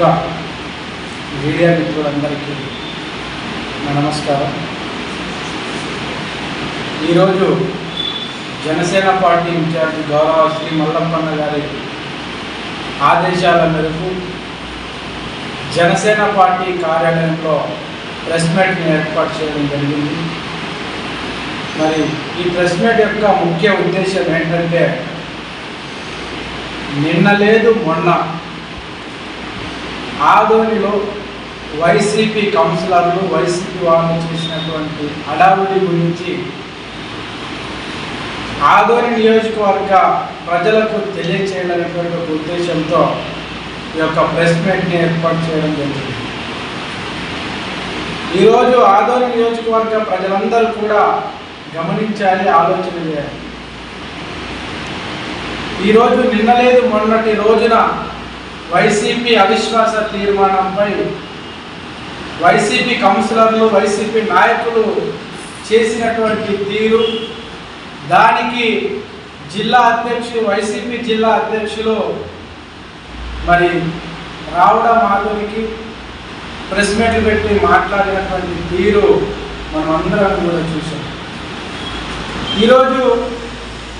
ముందుగా మీడియా మిత్రులందరికీ నమస్కారం. ఈరోజు జనసేన పార్టీ ఇన్ఛార్జి గౌరవ శ్రీ మల్లప్పన్న గారి ఆదేశాల మేరకు జనసేన పార్టీ కార్యాలయంలో ప్రెస్ మీట్ని ఏర్పాటు చేయడం జరిగింది. మరి ఈ ప్రెస్ మీట్ యొక్క ముఖ్య ఉద్దేశం ఏంటంటే నిన్న లేదు మొన్న ఆదోనిలో వైసీపీ కౌన్సిలర్లు వైసీపీ వాళ్ళు చేసినటువంటి అడావుడి గురించి ఆదోని నియోజకవర్గ ప్రజలకు తెలియచేయాలనేటువంటి ఒక ఉద్దేశంతో ఈ యొక్క ప్రెస్ మీట్ని ఏర్పాటు చేయడం జరిగింది. ఈరోజు ఆదోని నియోజకవర్గ ప్రజలందరూ కూడా గమనించాలి ఆలోచన చేయాలి. ఈరోజు నిన్న లేదు మొన్నటి రోజున వైసీపీ అవిశ్వాస తీర్మానంపై వైసీపీ కౌన్సిలర్లు వైసీపీ నాయకులు చేసినటువంటి తీరు దానికి జిల్లా అధ్యక్షులు వైసీపీ జిల్లా అధ్యక్షులు మరి రావుడ మాధురికి ప్రెస్ మీట్లు పెట్టి మాట్లాడినటువంటి తీరు మనం అందరం కూడా చూసాం ఈరోజు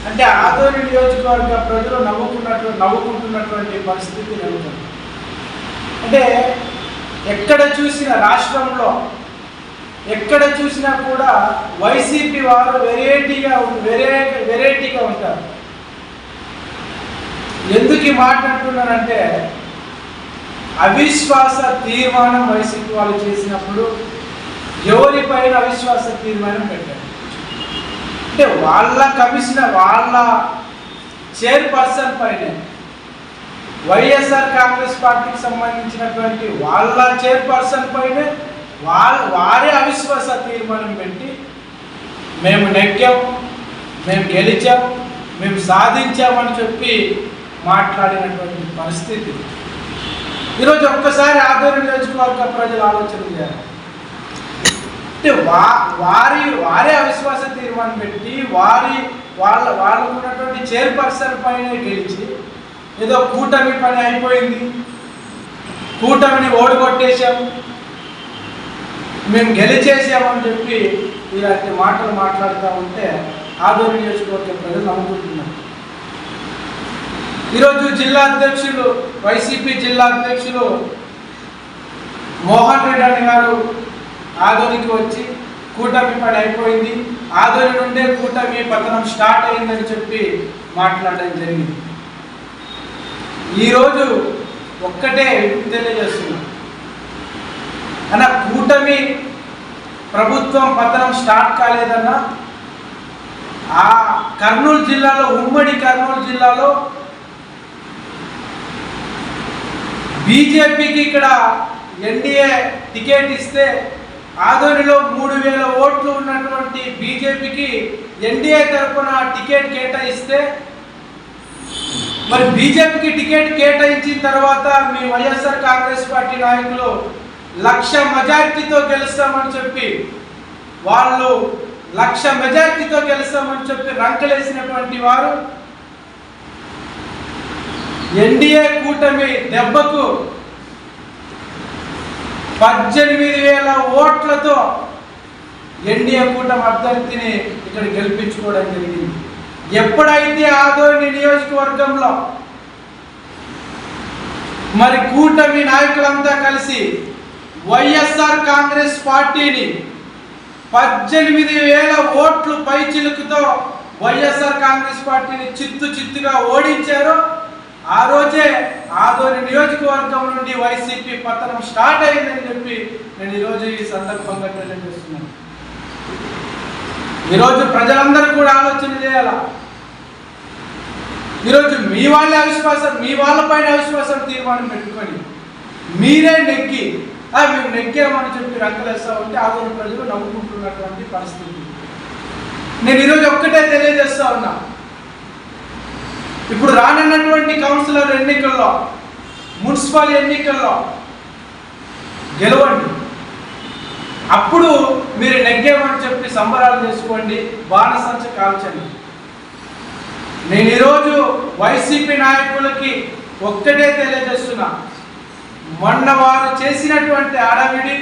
అంటే ఆదోని నియోజకవర్గ ప్రజలు నవ్వుకున్నట్లు నవ్వుకుంటున్నటువంటి పరిస్థితి నెలకొంది. అంటే ఎక్కడ చూసిన రాష్ట్రంలో ఎక్కడ చూసినా కూడా వైసీపీ వారు వెరైటీగా వెరే వెరైటీగా ఉంటారు. ఎందుకు ఈ మాట అంటున్నానంటే అవిశ్వాస తీర్మానం వైసీపీ వాళ్ళు చేసినప్పుడు ఎవరిపైన అవిశ్వాస తీర్మానం పెట్టారు? అంటే వాళ్ళ కమిషనర్ వాళ్ళ చైర్పర్సన్ పైన వైఎస్ఆర్ కాంగ్రెస్ పార్టీకి సంబంధించినటువంటి వాళ్ళ చైర్పర్సన్ పైన వాళ్ళ వారే అవిశ్వాస తీర్మానం పెట్టి మేము నెగ్గాం మేము గెలిచాం మేము సాధించామని చెప్పి మాట్లాడినటువంటి పరిస్థితి. ఈరోజు ఒక్కసారి ఆదరణ నియోజకవర్గ ప్రజలు ఆలోచన చేయాలి. అంటే వా వారి వారే అవిశ్వాస తీర్మానం పెట్టి వారి వాళ్ళ వాళ్ళకు ఉన్నటువంటి చైర్పర్సన్ పైన గెలిచి ఏదో కూటమి పని అయిపోయింది. కూటమిని ఓడిగొట్టేశాం. మేము గెలిచేసామని చెప్పి ఇలాంటి మాటలు మాట్లాడుతూ ఉంటే ఆదోని నియోజకవర్గ ప్రజలు నమ్ముకుంటున్నారు. ఈరోజు జిల్లా అధ్యక్షులు వైసీపీ జిల్లా అధ్యక్షులు మోహన్ రెడ్డి అని గారు ఆదోనికి వచ్చి కూటమి పని అయిపోయింది. ఆదోని నుండే కూటమి పతనం స్టార్ట్ అయిందని చెప్పి మాట్లాడడం జరిగింది. ఈరోజు ఒక్కటే తెలియజేస్తున్నాం అన్న కూటమి ప్రభుత్వం పతనం స్టార్ట్ కాలేదన్నా ఆ కర్నూలు జిల్లాలో ఉమ్మడి కర్నూలు జిల్లాలో బీజేపీకి ఇక్కడ ఎన్డీఏ టికెట్ ఇస్తే ఆదోనిలో మూడు వేల ఓట్లు ఉన్నటువంటి బీజేపీకి ఎన్డీఏ తరఫున టికెట్ కేటాయిస్తే మరి బీజేపీకి టికెట్ కేటాయించిన తర్వాత మీ వైఎస్ఆర్ కాంగ్రెస్ పార్టీ నాయకులు లక్ష మెజార్టీతో గెలుస్తామని చెప్పి వాళ్ళు లక్ష మెజార్టీతో గెలుస్తామని చెప్పి రంకలేసినటువంటి వారు ఎన్డీఏ కూటమి దెబ్బకు పద్దెనిమిది వేల ఓట్లతో ఎన్డీఏ కూటమి అభ్యర్థిని ఇక్కడ గెలిపించుకోవడం జరిగింది. ఎప్పుడైతే ఆదోని నియోజకవర్గంలో మరి కూటమి నాయకులంతా కలిసి వైఎస్ఆర్ కాంగ్రెస్ పార్టీని పద్దెనిమిది వేల ఓట్లు పైచిలుకుతో వైఎస్ఆర్ కాంగ్రెస్ పార్టీని చిత్తు చిత్తుగా ఓడించారు ఆ రోజే ఆదోని నియోజకవర్గం నుండి వైసీపీ పతనం స్టార్ట్ అయిందని చెప్పి నేను ఈరోజు ఈ సందర్భంగా తెలియజేస్తున్నాను. ఈరోజు ప్రజలందరూ కూడా ఆలోచన చేయాల? ఈరోజు మీ వాళ్ళ అవిశ్వాసం మీ వాళ్ళపైన అవిశ్వాసం తీర్మానం పెట్టుకొని మీరే నెగ్గి "ఆ, మేము నెగ్గామని చెప్పి రంగలేస్తా ఉంటే ఆదోని ప్రజలు నవ్వుకుంటున్నటువంటి పరిస్థితి. నేను ఈరోజు ఒక్కటే తెలియజేస్తా ఉన్నా. ఇప్పుడు రానున్నటువంటి కౌన్సిలర్ ఎన్నికల్లో మున్సిపల్ ఎన్నికల్లో గెలవండి. అప్పుడు మీరు నెగ్గేమని చెప్పి సంబరాలు చేసుకోండి బాణసంచ కాల్చండి. నేను ఈరోజు వైసీపీ నాయకులకి ఒక్కటే తెలియజేస్తున్నా. మొన్న వారు చేసినటువంటి అడవిడి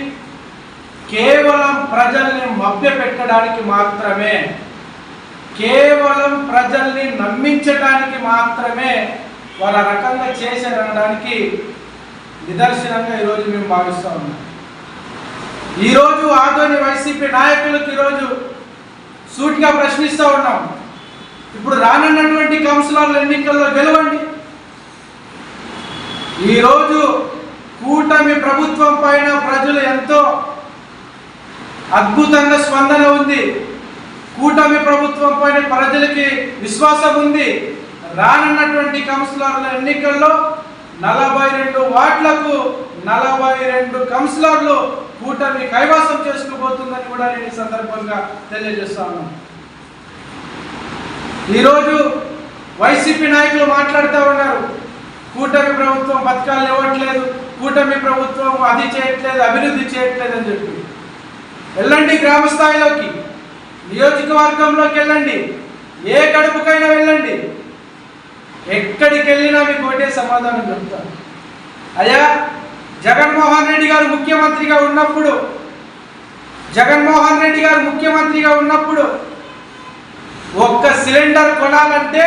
కేవలం ప్రజల్ని మభ్యపెట్టడానికి మాత్రమే కేవలం ప్రజల్ని నమ్మించడానికి మాత్రమే వాళ్ళ రకంగా చేశారనడానికి నిదర్శనంగా ఈరోజు మేము భావిస్తూ ఉన్నాం. ఈరోజు ఆదోని వైసీపీ నాయకులకు ఈరోజు సూటిగా ప్రశ్నిస్తూ ఉన్నాం. ఇప్పుడు రానున్నటువంటి కౌన్సిలర్ల ఎన్నికల్లో గెలవండి. ఈరోజు కూటమి ప్రభుత్వం పైన ప్రజలు ఎంతో అద్భుతంగా స్పందన ఉంది. కూటమి ప్రభుత్వం పైన ప్రజలకి విశ్వాసం ఉంది. రానున్నటువంటి కౌన్సిలర్ల ఎన్నికల్లో నలభై రెండు వార్డులకు నలభై రెండు కౌన్సిలర్లు కూటమి కైవాసం చేసుకోబోతుందని కూడా నేను ఈ సందర్భంగా తెలియజేస్తాను ఈరోజు వైసీపీ నాయకులు మాట్లాడుతూ ఉన్నారు. కూటమి ప్రభుత్వం పథకాలు ఇవ్వట్లేదు కూటమి ప్రభుత్వం అది చేయట్లేదు అభివృద్ధి చేయట్లేదు అని చెప్పి. వెళ్ళండి గ్రామ స్థాయిలోకి నియోజకవర్గంలోకి వెళ్ళండి. ఏ గడుపుకైనా వెళ్ళండి. ఎక్కడికి వెళ్ళినా మీకు ఒకటే సమాధానం చెప్తాను అయ్యా జగన్మోహన్ రెడ్డి గారు ముఖ్యమంత్రిగా ఉన్నప్పుడు జగన్మోహన్ రెడ్డి గారు ముఖ్యమంత్రిగా ఉన్నప్పుడు ఒక్క సిలిండర్ కొనాలంటే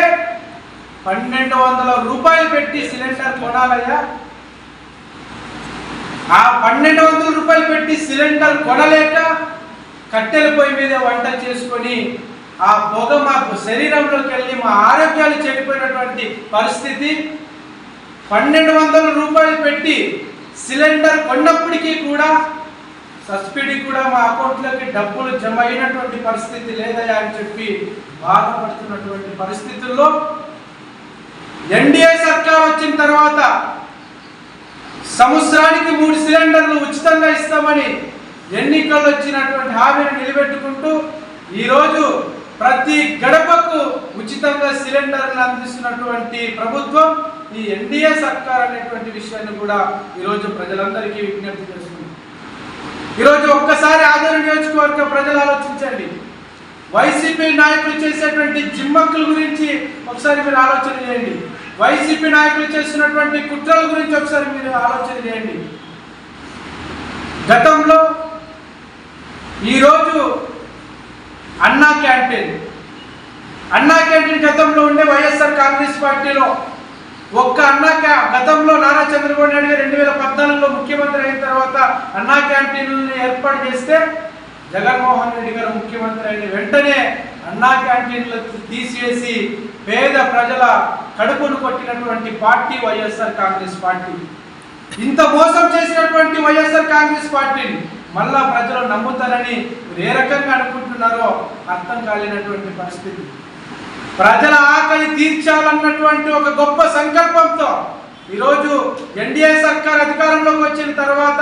పన్నెండు వందల రూపాయలు పెట్టి సిలిండర్ కొనాలయ్యా. ఆ పన్నెండు వందల రూపాయలు పెట్టి సిలిండర్ కొనలేక కట్టెల పొయ్యి మీద వంట చేసుకొని ఆ పొగ మాకు శరీరంలోకి వెళ్ళి మా ఆరోగ్యాలు చెడిపోయినటువంటి పరిస్థితి. పన్నెండు వందల రూపాయలు పెట్టి సిలిండర్ కొన్నప్పటికీ కూడా సబ్సిడీ కూడా మా అకౌంట్లోకి డబ్బులు జమ అయినటువంటి పరిస్థితి లేదయా అని చెప్పి బాధపడుతున్నటువంటి పరిస్థితుల్లో ఎన్డీఏ సర్కార్ వచ్చిన తర్వాత సంవత్సరానికి మూడు సిలిండర్లు ఉచితంగా ఇస్తామని ఎన్నికల్లో వచ్చినటువంటి హామీని నిలబెట్టుకుంటూ ఈరోజు ప్రతి గడపకు ఉచితంగా సిలిండర్లు అందిస్తున్నటువంటి ప్రభుత్వం ఈ ఎన్డీఏ సర్కార్ అనేటువంటి విషయాన్ని కూడా ఈరోజు ప్రజలందరికీ విజ్ఞప్తి చేస్తుంది. ఈరోజు ఒక్కసారి ఆదరణ నియోజకవర్గ ప్రజలు ఆలోచించండి. వైసీపీ నాయకులు చేసేటువంటి జిమ్మక్కుల గురించి ఒకసారి మీరు ఆలోచన చేయండి. వైసీపీ నాయకులు చేస్తున్నటువంటి కుట్రల గురించి ఒకసారి మీరు ఆలోచన చేయండి. గతంలో ఈరోజు అన్నా క్యాంటీన్. అన్నా క్యాంటీన్ గతంలో ఉండే వైఎస్ఆర్ కాంగ్రెస్ పార్టీలో ఒక్క అన్నా క్యా గతంలో నారా చంద్రబాబు నాయుడు గారు రెండు వేల పద్నాలుగులో ముఖ్యమంత్రి అయిన తర్వాత అన్నా క్యాంటీన్లని ఏర్పాటు చేస్తే జగన్మోహన్ రెడ్డి గారు ముఖ్యమంత్రి అయిన వెంటనే అన్నా క్యాంటీన్లు తీసివేసి పేద ప్రజల కడుపును కొట్టినటువంటి పార్టీ వైఎస్ఆర్ కాంగ్రెస్ పార్టీ. ఇంత మోసం చేసినటువంటి వైఎస్ఆర్ కాంగ్రెస్ పార్టీని మళ్ళా ప్రజలు నమ్ముతారని మీరు ఏ రకంగా అనుకుంటున్నారో అర్థం కాలేనటువంటి పరిస్థితి. ప్రజల ఆకలి తీర్చాలన్నటువంటి ఒక గొప్ప సంకల్పంతో ఈరోజు ఎన్డీఏ సర్కార్ అధికారంలోకి వచ్చిన తర్వాత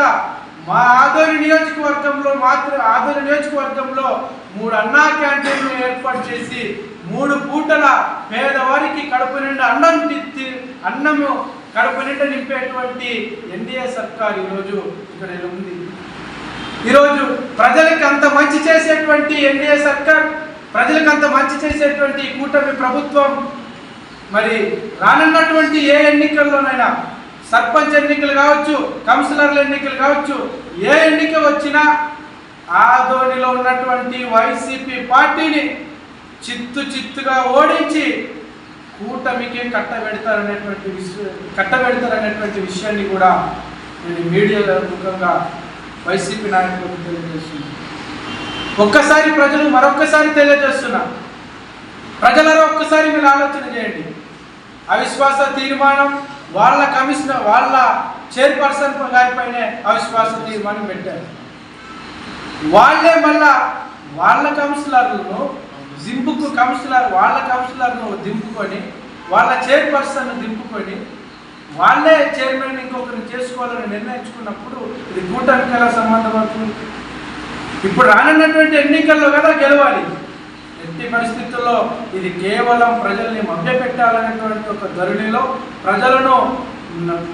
మా ఆదోని నియోజకవర్గంలో మాత్రం ఆదోని నియోజకవర్గంలో మూడు అన్నా క్యాంటీన్లు ఏర్పాటు చేసి మూడు పూటల పేదవారికి కడుపు నిండా అన్నం తి- అన్నము కడుపు నిండా నింపేటువంటి ఎన్డీఏ సర్కార్ ఈరోజు ఇక్కడ ఉంది ఈరోజు ప్రజలకు అంత మంచి చేసేటువంటి ఎన్డీఏ సర్కార్ ప్రజలకు అంత మంచి చేసేటువంటి కూటమి ప్రభుత్వం మరి రానున్నటువంటి ఏ ఎన్నికల్లోనైనా సర్పంచ్ ఎన్నికలు కావచ్చు కౌన్సిలర్ల ఎన్నికలు కావచ్చు ఏ ఎన్నిక వచ్చినా ఆదోనిలో ఉన్నటువంటి వైసీపీ పార్టీని చిత్తు చిత్తుగా ఓడించి కూటమికి కట్టబెడతారనేటువంటి విషయం కట్టబెడతారనేటువంటి విషయాన్ని కూడా నేను మీడియాలో ముఖంగా వైసీపీ నాయకులకు తెలియజేస్తుంది ఒక్కసారి ప్రజలు మరొక్కసారి తెలియజేస్తున్నా. ప్రజలలో ఒక్కసారి మీరు ఆలోచన చేయండి. అవిశ్వాస తీర్మానం వాళ్ళ కమిషనర్ వాళ్ళ చైర్పర్సన్ గారిపైనే అవిశ్వాస తీర్మానం పెట్టారు. వాళ్ళే మళ్ళా వాళ్ళ కౌన్సిలర్లను దింపుకు కౌన్సిలర్ వాళ్ళ కౌన్సిలర్ను దింపుకొని వాళ్ళ చైర్పర్సన్ను దింపుకొని వాళ్ళే చైర్మన్ ఇంకొకరిని చేసుకోవాలని నిర్ణయించుకున్నప్పుడు ఇది కూటమికి ఎలా సంబంధం అవుతుంది ఇప్పుడు రానున్నటువంటి ఎన్నికల్లో కదా గెలవాలి. ఎట్టి పరిస్థితుల్లో ఇది కేవలం ప్రజల్ని మభ్యపెట్టాలనేటువంటి ఒక ధోరణిలో ప్రజలను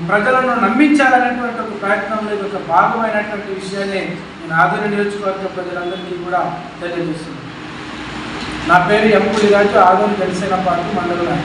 ప్రజలను నమ్మించాలనేటువంటి ఒక ప్రయత్నంలో ఇది ఒక భాగమైనటువంటి విషయాన్ని నేను ఆదరణ నియోజకవర్గ ప్రజలందరికీ కూడా తెలియజేస్తున్నాను. నా పేరు ఎంపూడి రాజు ఆదరణ జనసేన పార్టీ మండలం